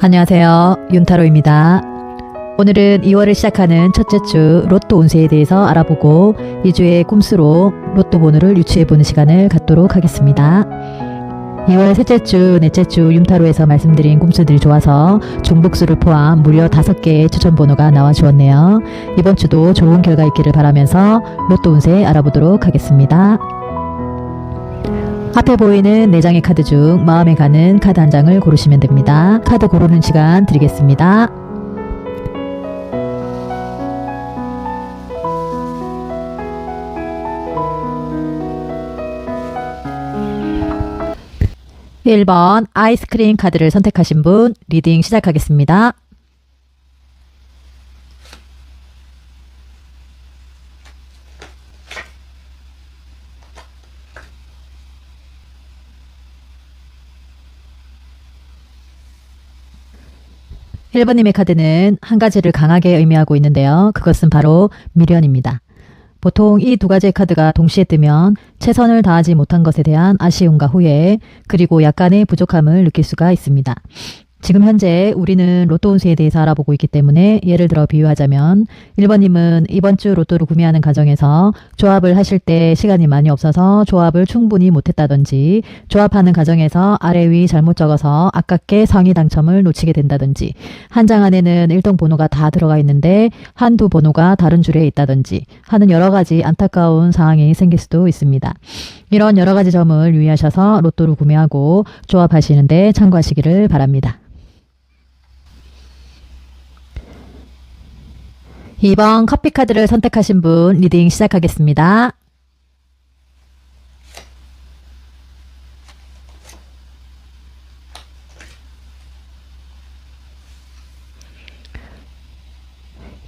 안녕하세요. 윤타로입니다. 오늘은 2월을 시작하는 첫째 주 로또 운세에 대해서 알아보고 2주의 꿈수로 로또 번호를 유추해보는 시간을 갖도록 하겠습니다. 2월 셋째 주, 넷째 주 윤타로에서 말씀드린 꿈수들이 좋아서 중복수를 포함 무려 5개의 추천 번호가 나와 주었네요. 이번 주도 좋은 결과 있기를 바라면서 로또 운세 알아보도록 하겠습니다. 앞에 보이는 4장의 카드 중 마음에 가는 카드 한 장을 고르시면 됩니다. 카드 고르는 시간 드리겠습니다. 일번 아이스크림 카드를 선택하신 분 리딩 시작하겠습니다. 일번님의 카드는 한 가지를 강하게 의미하고 있는데요. 그것은 바로 미련입니다. 보통 이 두 가지의 카드가 동시에 뜨면 최선을 다하지 못한 것에 대한 아쉬움과 후회, 그리고 약간의 부족함을 느낄 수가 있습니다. 지금 현재 우리는 로또 운세에 대해서 알아보고 있기 때문에 예를 들어 비유하자면 1번님은 이번 주 로또를 구매하는 과정에서 조합을 하실 때 시간이 많이 없어서 조합을 충분히 못했다든지 조합하는 과정에서 아래 위 잘못 적어서 아깝게 상위 당첨을 놓치게 된다든지 한 장 안에는 일동 번호가 다 들어가 있는데 한두 번호가 다른 줄에 있다든지 하는 여러 가지 안타까운 상황이 생길 수도 있습니다. 이런 여러 가지 점을 유의하셔서 로또를 구매하고 조합하시는데 참고하시기를 바랍니다. 2번 커피 카드를 선택하신 분 리딩 시작하겠습니다.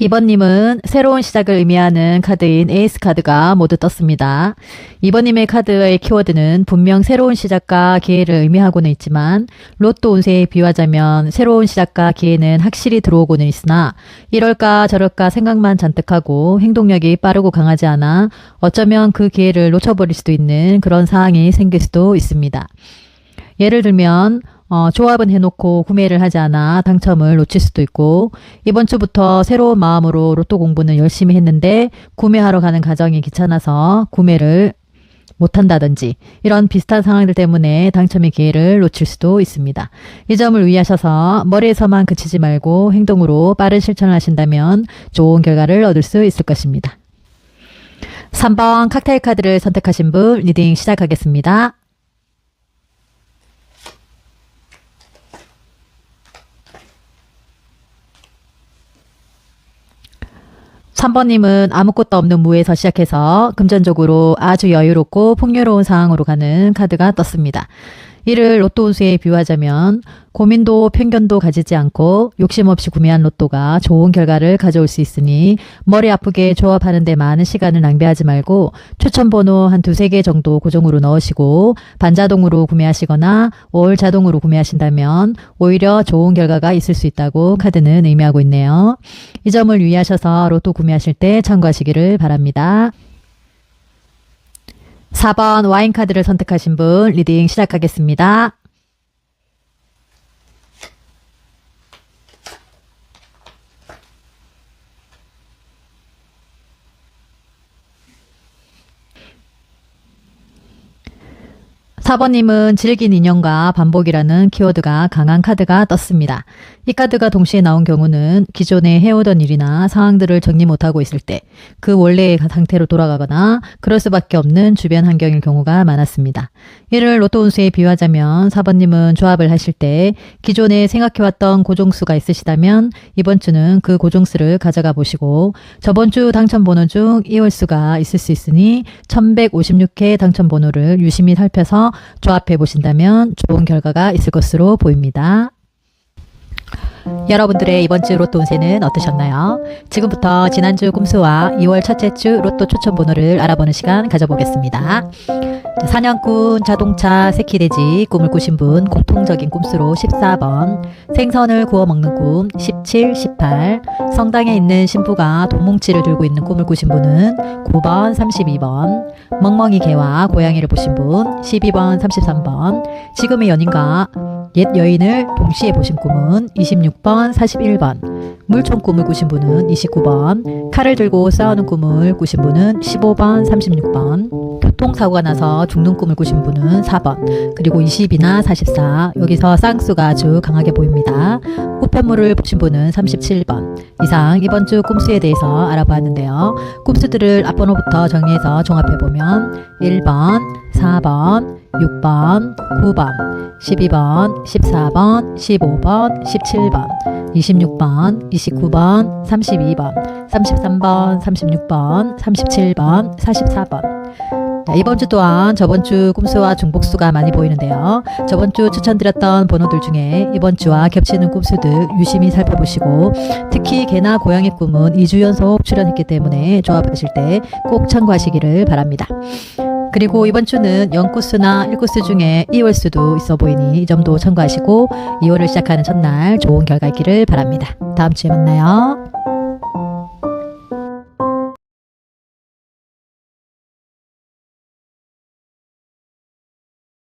이번님은 새로운 시작을 의미하는 카드인 에이스 카드가 모두 떴습니다. 이번님의 카드의 키워드는 분명 새로운 시작과 기회를 의미하고는 있지만 로또 운세에 비유하자면 새로운 시작과 기회는 확실히 들어오고는 있으나 이럴까 저럴까 생각만 잔뜩 하고 행동력이 빠르고 강하지 않아 어쩌면 그 기회를 놓쳐버릴 수도 있는 그런 상황이 생길 수도 있습니다. 예를 들면 어, 조합은 해놓고 구매를 하지 않아 당첨을 놓칠 수도 있고 이번 주부터 새로운 마음으로 로또 공부는 열심히 했는데 구매하러 가는 과정이 귀찮아서 구매를 못한다든지 이런 비슷한 상황들 때문에 당첨의 기회를 놓칠 수도 있습니다. 이 점을 유의하셔서 머리에서만 그치지 말고 행동으로 빠른 실천을 하신다면 좋은 결과를 얻을 수 있을 것입니다. 3번 칵테일 카드를 선택하신 분 리딩 시작하겠습니다. 3번님은 아무것도 없는 무에서 시작해서 금전적으로 아주 여유롭고 풍요로운 상황으로 가는 카드가 떴습니다. 이를 로또 운수에 비유하자면 고민도 편견도 가지지 않고 욕심 없이 구매한 로또가 좋은 결과를 가져올 수 있으니 머리 아프게 조합하는 데 많은 시간을 낭비하지 말고 추천 번호 한 두세 개 정도 고정으로 넣으시고 반자동으로 구매하시거나 올 자동으로 구매하신다면 오히려 좋은 결과가 있을 수 있다고 카드는 의미하고 있네요. 이 점을 유의하셔서 로또 구매하실 때 참고하시기를 바랍니다. 4번 와인 카드를 선택하신 분 리딩 시작하겠습니다. 사번님은 질긴 인연과 반복이라는 키워드가 강한 카드가 떴습니다. 이 카드가 동시에 나온 경우는 기존에 해오던 일이나 상황들을 정리 못하고 있을 때 그 원래의 상태로 돌아가거나 그럴 수밖에 없는 주변 환경일 경우가 많았습니다. 이를 로또 운수에 비유하자면 사번님은 조합을 하실 때 기존에 생각해왔던 고정수가 있으시다면 이번 주는 그 고정수를 가져가 보시고 저번 주 당첨 번호 중 이월수가 있을 수 있으니 1156회 당첨 번호를 유심히 살펴서 조합해 보신다면 좋은 결과가 있을 것으로 보입니다. 여러분들의 이번 주 로또 운세는 어떠셨나요? 지금부터 지난주 꿈수와 2월 첫째 주 로또 추천 번호를 알아보는 시간 가져보겠습니다. 사냥꾼, 자동차, 새끼돼지, 꿈을 꾸신 분 공통적인 꿈수로 14번, 생선을 구워 먹는 꿈 17, 18, 성당에 있는 신부가 돈뭉치를 들고 있는 꿈을 꾸신 분은 9번, 32번, 멍멍이 개와 고양이를 보신 분 12번, 33번, 지금의 연인과 옛 여인을 동시에 보신 꿈은 26번, 41번. 물총 꿈을 꾸신 분은 29번. 칼을 들고 싸우는 꿈을 꾸신 분은 15번, 36번. 교통사고가 나서 죽는 꿈을 꾸신 분은 4번. 그리고 20이나 44. 여기서 쌍수가 아주 강하게 보입니다. 우편물을 보신 분은 37번. 이상 이번 주 꿈수에 대해서 알아보았는데요. 꿈수들을 앞번호부터 정리해서 종합해보면 1번, 4번, 6번, 9번, 12번, 14번, 15번, 17번, 26번, 29번, 32번, 33번, 36번, 37번, 44번. 자, 이번 주 또한 저번 주 꿈수와 중복수가 많이 보이는데요. 저번 주 추천드렸던 번호들 중에 이번 주와 겹치는 꿈수들 유심히 살펴보시고 특히 개나 고양이 꿈은 2주 연속 출연했기 때문에 조합하실 때 꼭 참고하시기를 바랍니다. 그리고 이번 주는 0코스나 1코스 중에 2월 수도 있어 보이니 이 점도 참고하시고 2월을 시작하는 첫날 좋은 결과 있기를 바랍니다. 다음 주에 만나요.